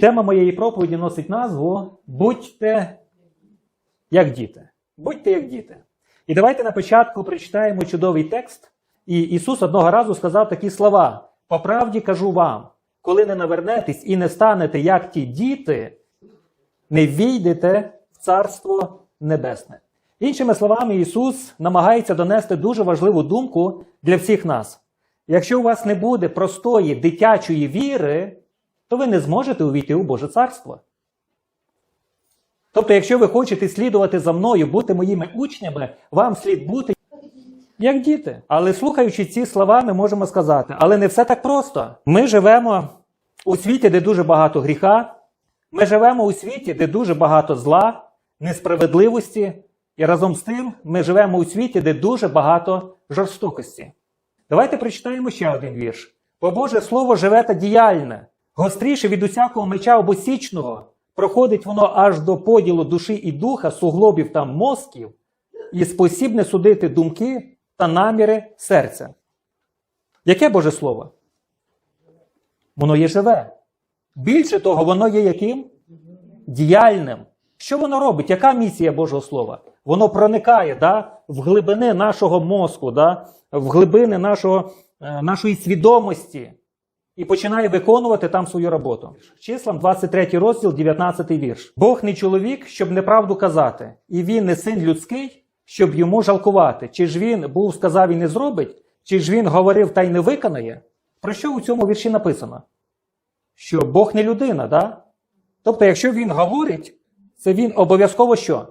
Тема моєї проповіді носить назву Будьте як діти. Будьте як діти. І давайте на початку прочитаємо чудовий текст. І Ісус одного разу сказав такі слова: По правді кажу вам, коли не навернетесь і не станете як ті діти, не війдете в Царство Небесне. Іншими словами, Ісус намагається донести дуже важливу думку для всіх нас. Якщо у вас не буде простої дитячої віри, то ви не зможете увійти у Боже Царство. Тобто, якщо ви хочете слідувати за мною, бути моїми учнями, вам слід бути як діти. Але слухаючи ці слова, ми можемо сказати, але не все так просто. Ми живемо у світі, де дуже багато гріха, ми живемо у світі, де дуже багато зла, несправедливості, і разом з тим ми живемо у світі, де дуже багато жорстокості. Давайте прочитаємо ще один вірш. Бо Боже Слово живе та діяльне, гостріше від усякого меча обосічного, проходить воно аж до поділу душі і духа, суглобів та мозків, і спосібне судити думки та наміри серця. Яке Боже Слово? Воно є живе. Більше того, воно є яким? Діяльним. Що воно робить? Яка місія Божого Слова? Воно проникає да, в глибини нашого мозку, да, в глибини нашого, е, нашої свідомості і починає виконувати там свою роботу. Числам 23 розділ, 19 вірш. Бог не чоловік, щоб неправду казати, і він не син людський, щоб йому жалкувати. Чи ж він був сказав і не зробить, чи ж він говорив та й не виконає? Про що у цьому вірші написано? Що Бог не людина, да? Тобто, якщо він говорить, це він обов'язково що?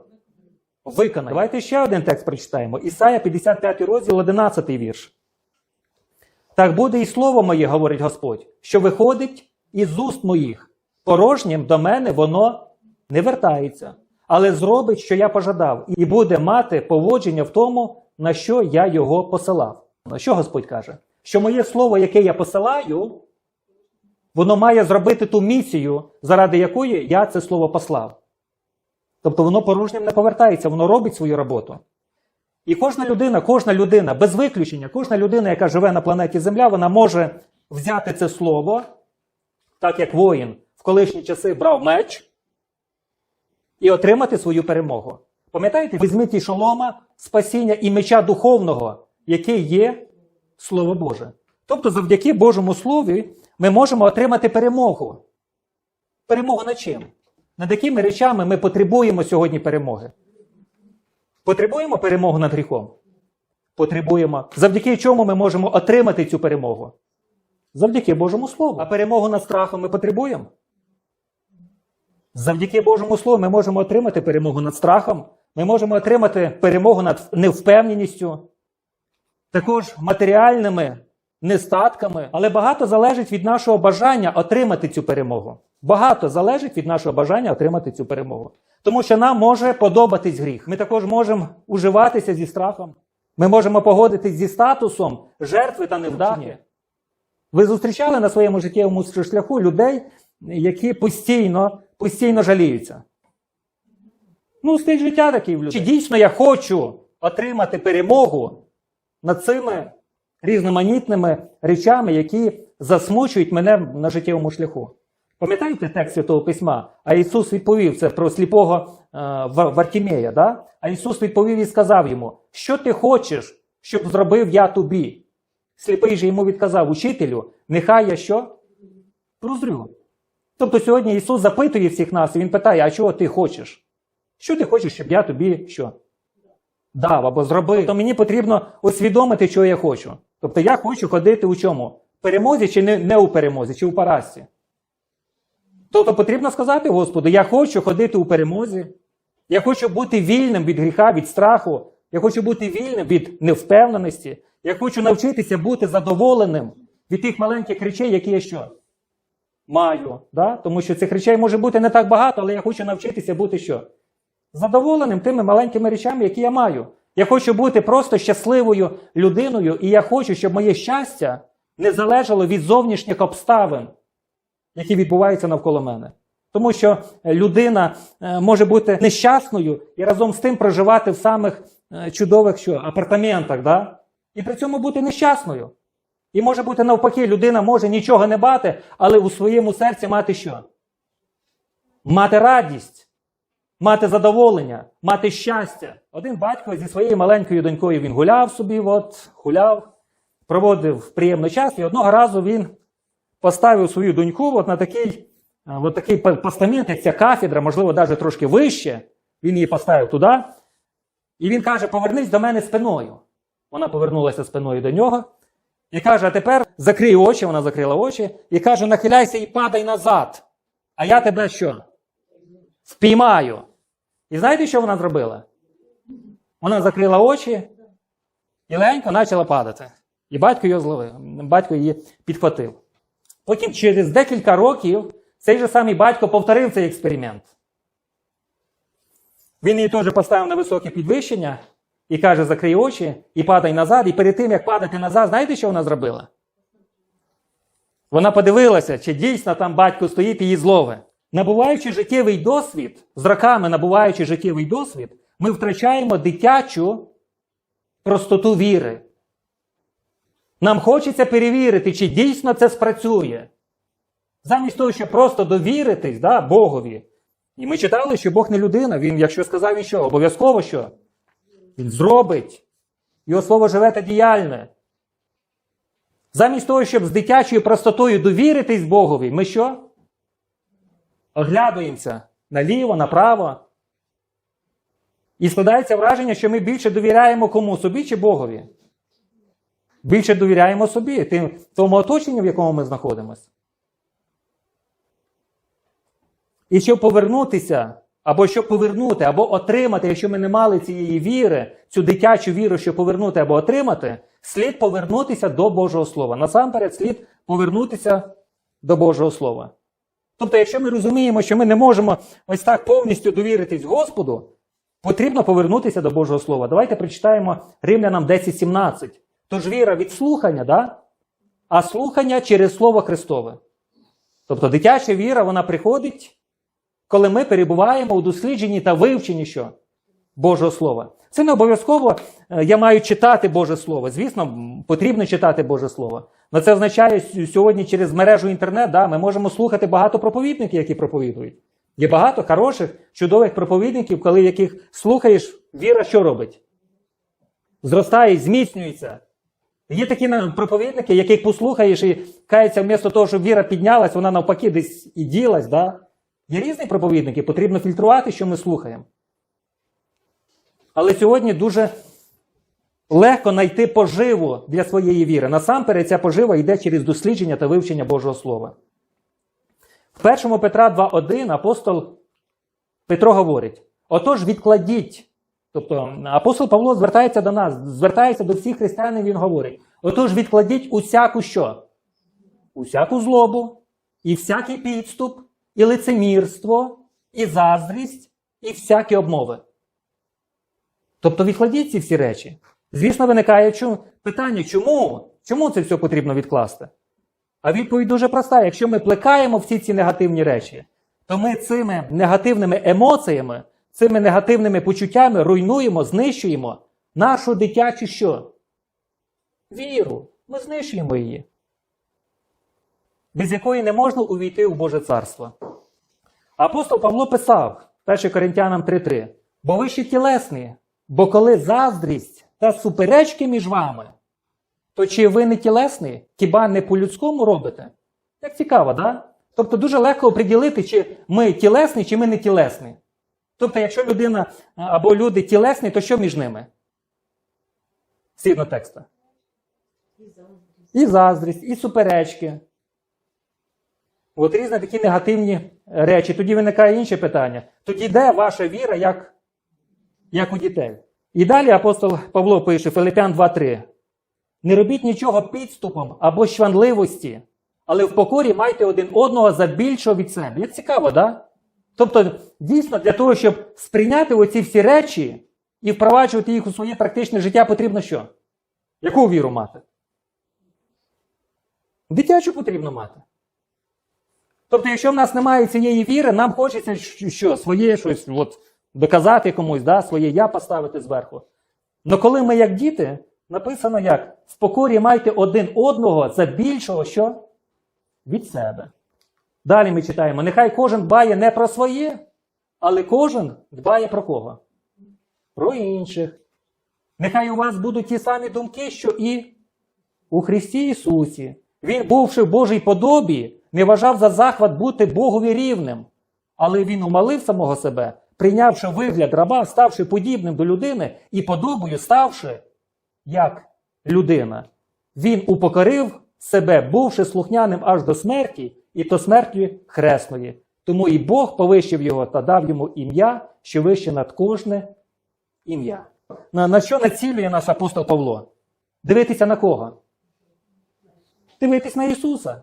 Виконає. Давайте ще один текст прочитаємо. Ісая 55 розділ, 11 вірш. Так буде і слово моє, говорить Господь, що виходить із уст моїх. Порожнім до мене воно не вертається, але зробить, що я пожадав, і буде мати поводження в тому, на що я його посилав. На що Господь каже? Що моє слово, яке я посилаю, воно має зробити ту місію, заради якої я це слово послав. Тобто воно порожнім не повертається, воно робить свою роботу. І кожна людина, кожна людина, без виключення, кожна людина, яка живе на планеті Земля, вона може взяти це слово, так як воїн в колишні часи брав меч, і отримати свою перемогу. Пам'ятаєте, візьміть і шолома, спасіння і меча духовного, який є Слово Боже. Тобто, завдяки Божому Слові ми можемо отримати перемогу. Перемогу над чим? Над якими речами ми потребуємо сьогодні перемоги? Потребуємо перемогу над гріхом? Потребуємо. Завдяки чому ми можемо отримати цю перемогу? Завдяки Божому Слову. А перемогу над страхом ми потребуємо? Завдяки Божому Слову ми можемо отримати перемогу над страхом, ми можемо отримати перемогу над невпевненістю, також матеріальними нестатками, але багато залежить від нашого бажання отримати цю перемогу. Багато залежить від нашого бажання отримати цю перемогу. Тому що нам може подобатись гріх. Ми також можемо уживатися зі страхом. Ми можемо погодитись зі статусом жертви та невдахи. Ви зустрічали на своєму життєвому шляху людей, які постійно, постійно жаліються. Ну, стиль життя такий в людей. Чи дійсно я хочу отримати перемогу над цими різноманітними речами, які засмучують мене на життєвому шляху? Пам'ятаєте текст Святого Письма? А Ісус відповів це про сліпого е, Вартімея. Да? А Ісус відповів і сказав йому: Що ти хочеш, щоб зробив я тобі? Сліпий же йому відказав, учителю, нехай я що? Прозрю. Тобто сьогодні Ісус запитує всіх нас, і Він питає, а чого ти хочеш? Що ти хочеш, щоб я тобі що? Дав або зробив. Тобто мені потрібно усвідомити, що я хочу. Тобто я хочу ходити у чому? Перемозі чи не, не у перемозі, чи у парасі. Тобто потрібно сказати Господу, я хочу ходити у перемозі. Я хочу бути вільним від гріха, від страху. Я хочу бути вільним від невпевненості. Я хочу навчитися бути задоволеним від тих маленьких речей, які я що? Маю. Да? Тому що цих речей може бути не так багато, але я хочу навчитися бути що? Задоволеним тими маленькими речами, які я маю. Я хочу бути просто щасливою людиною, і я хочу, щоб моє щастя не залежало від зовнішніх обставин які відбуваються навколо мене. Тому що е, людина е, може бути нещасною і разом з тим проживати в самих е, чудових що, апартаментах, да? і при цьому бути нещасною. І може бути навпаки, людина може нічого не мати, але у своєму серці мати що? мати радість, мати задоволення, мати щастя. Один батько зі своєю маленькою донькою він гуляв собі, от, гуляв, проводив приємний час, і одного разу він поставив свою доньку от на такий, е, от такий постамент, як ця кафедра, можливо, навіть трошки вище. Він її поставив туди. І він каже: повернись до мене спиною. Вона повернулася спиною до нього і каже: а тепер закрий очі, вона закрила очі, і каже: нахиляйся і падай назад. А я тебе що? Впіймаю. І знаєте, що вона зробила? Вона закрила очі і легенько почала падати. І батько її зловив, батько її підхватив. Потім через декілька років цей же самий батько повторив цей експеримент. Він її теж поставив на високе підвищення і каже: закрий очі і падай назад. І перед тим, як падати назад, знаєте, що вона зробила? Вона подивилася, чи дійсно там батько стоїть і її злове. Набуваючи життєвий досвід, з роками набуваючи життєвий досвід, ми втрачаємо дитячу простоту віри. Нам хочеться перевірити, чи дійсно це спрацює. Замість того, щоб просто довіритись да, Богові. І ми читали, що Бог не людина. Він, якщо сказав він що, обов'язково що? Він зробить. Його слово живе та діяльне. Замість того, щоб з дитячою простотою довіритись Богові, ми що? Оглядуємося наліво, направо. І складається враження, що ми більше довіряємо кому? Собі чи Богові? Більше довіряємо собі, тим, тому оточенню, в якому ми знаходимося. І щоб повернутися, або щоб повернути, або отримати, якщо ми не мали цієї віри, цю дитячу віру, щоб повернути або отримати, слід повернутися до Божого Слова. Насамперед, слід повернутися до Божого Слова. Тобто, якщо ми розуміємо, що ми не можемо ось так повністю довіритись Господу, потрібно повернутися до Божого Слова. Давайте прочитаємо Римлянам 10.17. Тож віра від слухання, да? а слухання через Слово Христове. Тобто дитяча віра, вона приходить, коли ми перебуваємо у дослідженні та вивченні що? Божого Слова. Це не обов'язково е, я маю читати Боже Слово. Звісно, потрібно читати Боже Слово. Але це означає с- сьогодні через мережу інтернет, да, ми можемо слухати багато проповідників, які проповідують. Є багато хороших, чудових проповідників, коли яких слухаєш, віра що робить? Зростає, зміцнюється. Є такі проповідники, яких послухаєш і кається, вмісто того, щоб віра піднялась, вона навпаки десь і ділась. Да? Є різні проповідники, потрібно фільтрувати, що ми слухаємо. Але сьогодні дуже легко знайти поживу для своєї віри. Насамперед, ця пожива йде через дослідження та вивчення Божого Слова. В 1 Петра 2.1 апостол Петро говорить: отож, відкладіть. Тобто апостол Павло звертається до нас, звертається до всіх християнів, він говорить: отож, відкладіть усяку що? Усяку злобу, і всякий підступ, і лицемірство, і заздрість, і всякі обмови. Тобто відкладіть ці всі речі. Звісно, виникає чу- питання, чому? Чому це все потрібно відкласти? А відповідь дуже проста: якщо ми плекаємо всі ці негативні речі, то ми цими негативними емоціями, цими негативними почуттями руйнуємо, знищуємо нашу дитячу що? Віру. Ми знищуємо її. Без якої не можна увійти у Боже царство. Апостол Павло писав 1 Коринтянам 3:3: бо ви ще тілесні, бо коли заздрість та суперечки між вами, то чи ви не тілесні, хіба не по-людському робите? Як цікаво, да? Тобто дуже легко оприділити, чи ми тілесні, чи ми не тілесні. Тобто, якщо людина або люди тілесні, то що між ними? Згідно текста. І заздрість, і суперечки. От різні такі негативні речі. Тоді виникає інше питання. Тоді де ваша віра, як, як у дітей? І далі апостол Павло пише Филипян 2.3. Не робіть нічого підступом або щванливості, але в покорі майте один одного за більшого від себе. Як цікаво, да? Тобто, дійсно, для того, щоб сприйняти оці всі речі і впроваджувати їх у своє практичне життя, потрібно що? Яку віру мати? Дитячу потрібно мати. Тобто, якщо в нас немає цієї віри, нам хочеться що своє щось от, доказати комусь, да, своє я поставити зверху. Но коли ми, як діти, написано як в покорі майте один одного за більшого що? Від себе. Далі ми читаємо: нехай кожен дбає не про своє, але кожен дбає про кого? Про інших. Нехай у вас будуть ті самі думки, що і у Христі Ісусі. Він, бувши в Божій подобі, не вважав за захват бути Богові рівним, але він умалив самого себе, прийнявши вигляд раба, ставши подібним до людини і подобою ставши як людина. Він упокорив себе, бувши слухняним аж до смерті, і то смерті хресної. Тому і Бог повищив його та дав йому ім'я, що вище над кожне ім'я. На, на що націлює наш апостол Павло? Дивитися на кого? Дивитись на Ісуса.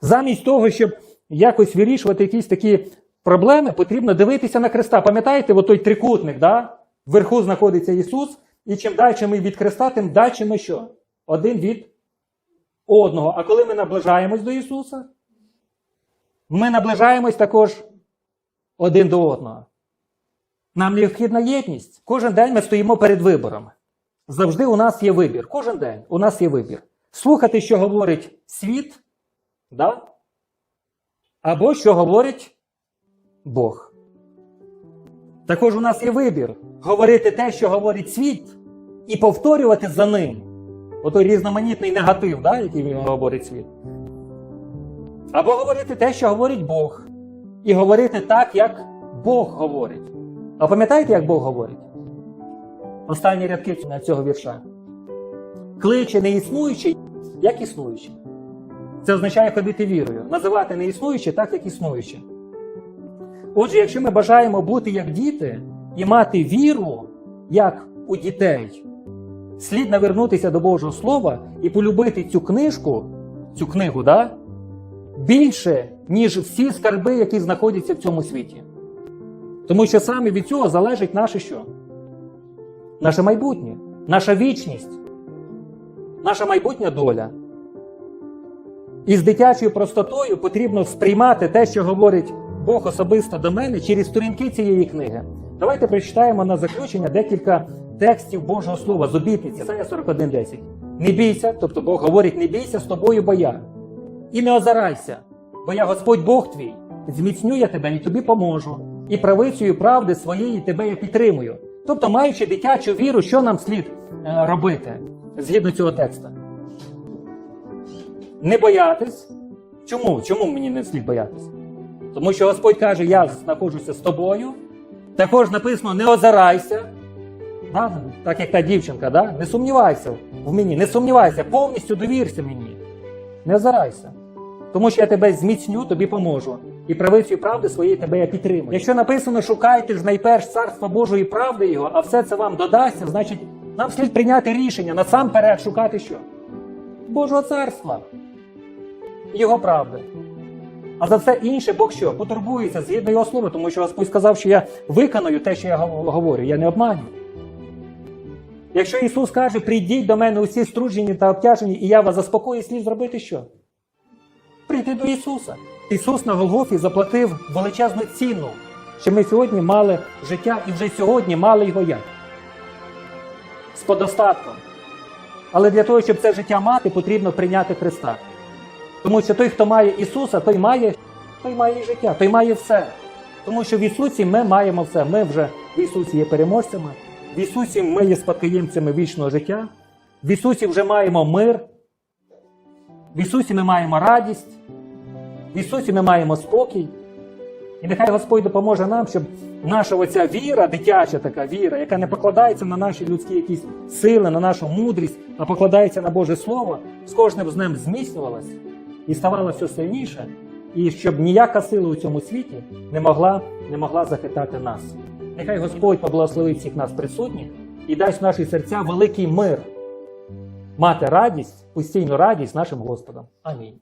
Замість того, щоб якось вирішувати якісь такі проблеми, потрібно дивитися на Христа. Пам'ятаєте, от той трикутник, да? вверху знаходиться Ісус, і чим далі ми від Христа, тим далі ми що? Один від одного. А коли ми наближаємось до Ісуса, ми наближаємось також один до одного. Нам необхідна єдність. Кожен день ми стоїмо перед вибором. Завжди у нас є вибір. Кожен день у нас є вибір. Слухати, що говорить світ, да? або що говорить Бог. Також у нас є вибір говорити те, що говорить світ, і повторювати за ним. Отой різноманітний негатив, да, який він говорить світ. Або говорити те, що говорить Бог. І говорити так, як Бог говорить. А пам'ятаєте, як Бог говорить? Останні рядки цього вірша. Кличе неіснуючий, як існуючий. Це означає ходити вірою, називати неіснуюче так, як існуюче. Отже, якщо ми бажаємо бути як діти і мати віру, як у дітей, слід навернутися до Божого Слова і полюбити цю книжку, цю книгу, да? більше, ніж всі скарби, які знаходяться в цьому світі. Тому що саме від цього залежить наше що? Наше майбутнє, наша вічність, наша майбутня доля. І з дитячою простотою потрібно сприймати те, що говорить Бог особисто до мене через сторінки цієї книги. Давайте прочитаємо на заключення декілька текстів Божого Слова з обітниці. Ісая 41.10. Не бійся, тобто Бог говорить, не бійся з тобою, бо я. І не озирайся, бо я Господь Бог твій, зміцню я тебе і тобі поможу, і правицею правди своєї тебе я підтримую. Тобто, маючи дитячу віру, що нам слід е, робити згідно цього текста? Не боятись. Чому? Чому мені не слід боятися? Тому що Господь каже, я знаходжуся з тобою. Також написано не озирайся. Да? Так як та дівчинка, да? не сумнівайся в мені, не сумнівайся, повністю довірся мені. Не озирайся. Тому що я тебе зміцню, тобі поможу. І правицею правди своєї тебе я підтримую. Якщо написано, шукайте ж найперш царства Божої правди Його, а все це вам додасться, значить нам слід прийняти рішення насамперед шукати що? Божого царства, Його правди. А за все інше Бог що? Потурбується згідно його слова, тому що Господь сказав, що я виконую те, що я говорю, я не обманю. Якщо Ісус каже, прийдіть до мене усі струджені та обтяжені, і я вас заспокою, слід зробити що? Прийти до Ісуса. Ісус на Голгофі заплатив величезну ціну, що ми сьогодні мали життя і вже сьогодні мали його як? З подостатком. Але для того, щоб це життя мати, потрібно прийняти Христа. Тому що той, хто має Ісуса, той має, той має життя, той має все. Тому що в Ісусі ми маємо все. Ми вже в Ісусі є переможцями, в Ісусі ми є спадкоємцями вічного життя, в Ісусі вже маємо мир, в Ісусі ми маємо радість, в Ісусі ми маємо спокій. І нехай Господь допоможе нам, щоб наша оця віра, дитяча така віра, яка не покладається на наші людські якісь сили, на нашу мудрість, а покладається на Боже Слово, з кожним з ним зміцнювалась і ставала все сильніше, і щоб ніяка сила у цьому світі не могла, не могла захитати нас. Нехай Господь поблагословить всіх нас присутніх і дасть в наші серця великий мир, мати радість, постійну радість нашим Господом. Амінь.